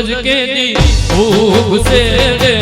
સૂરજ કેની ભૂખ સે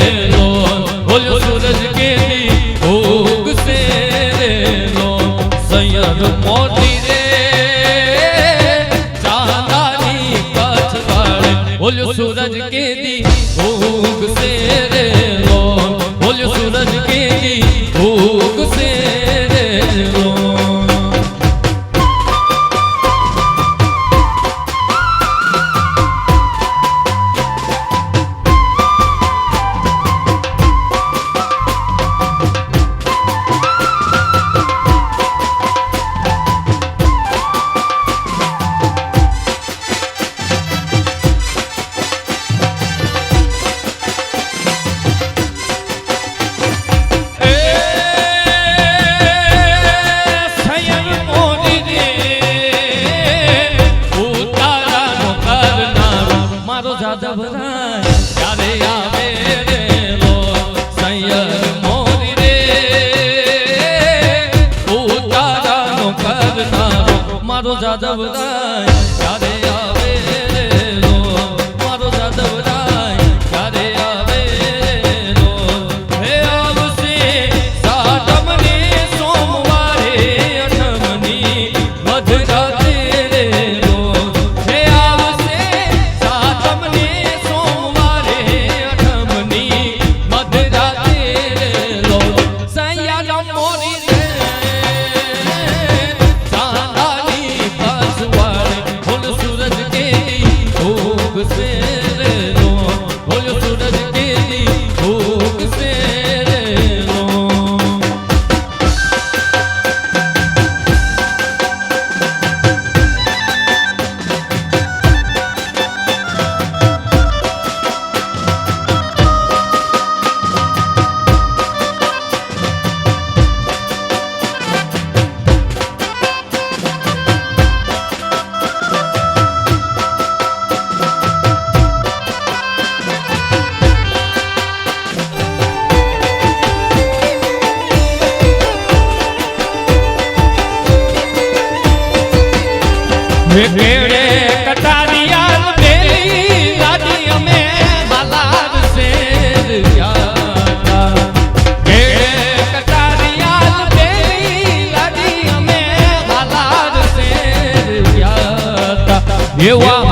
મારો જાદવ ક્યારે આવે રે મો સંયર મોરી રે. ઉતારાનો મારો જાદવ રાય ભેડે કટારિયા બેલી લાડી અમે બાલાર શેર ભેડે કટારિયા બેલી લાડી અમે બાલાર શેર એવા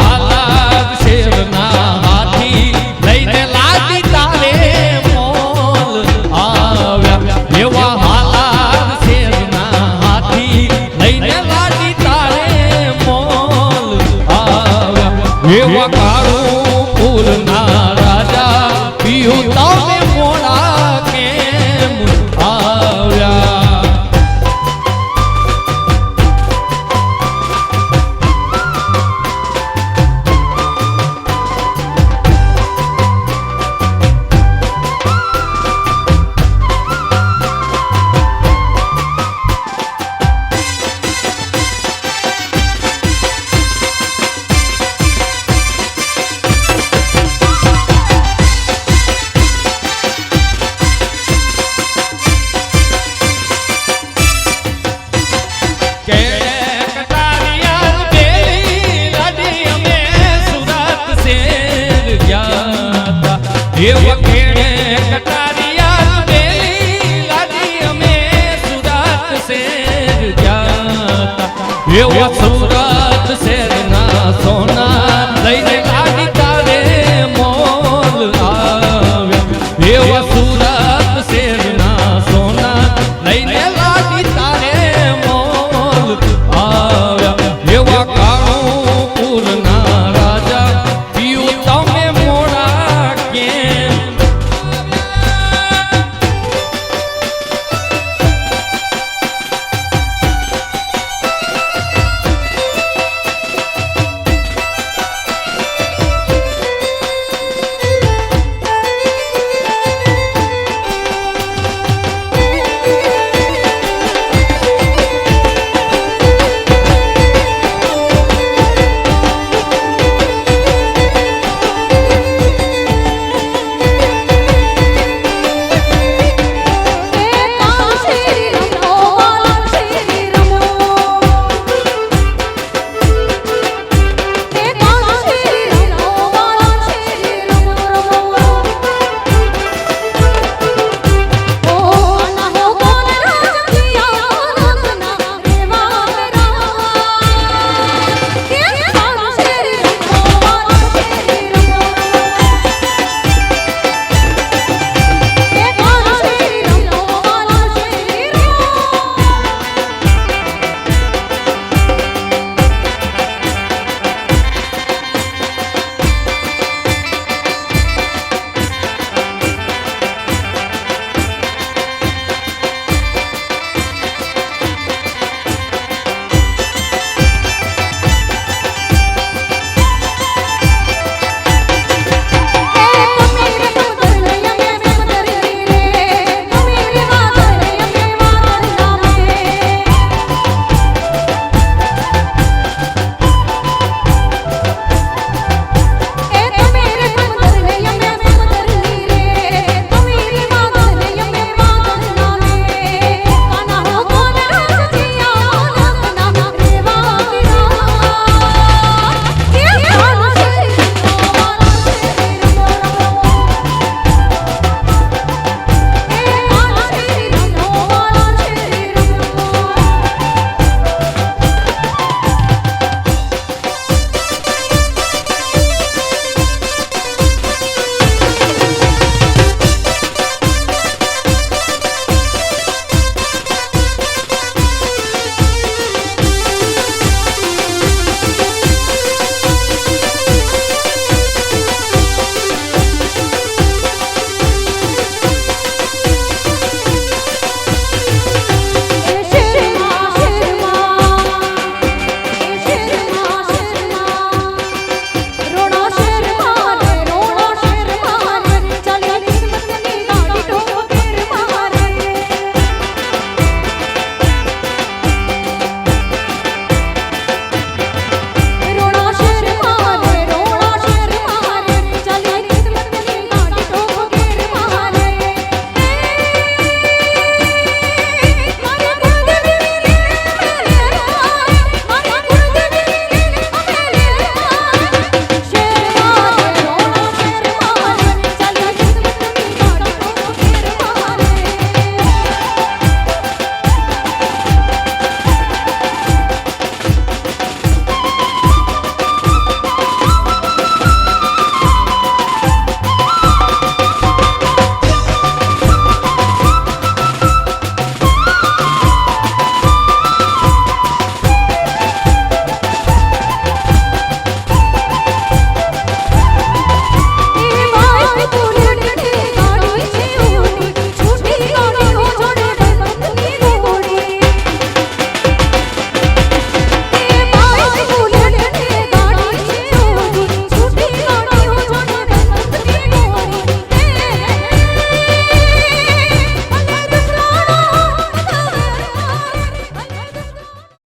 不要停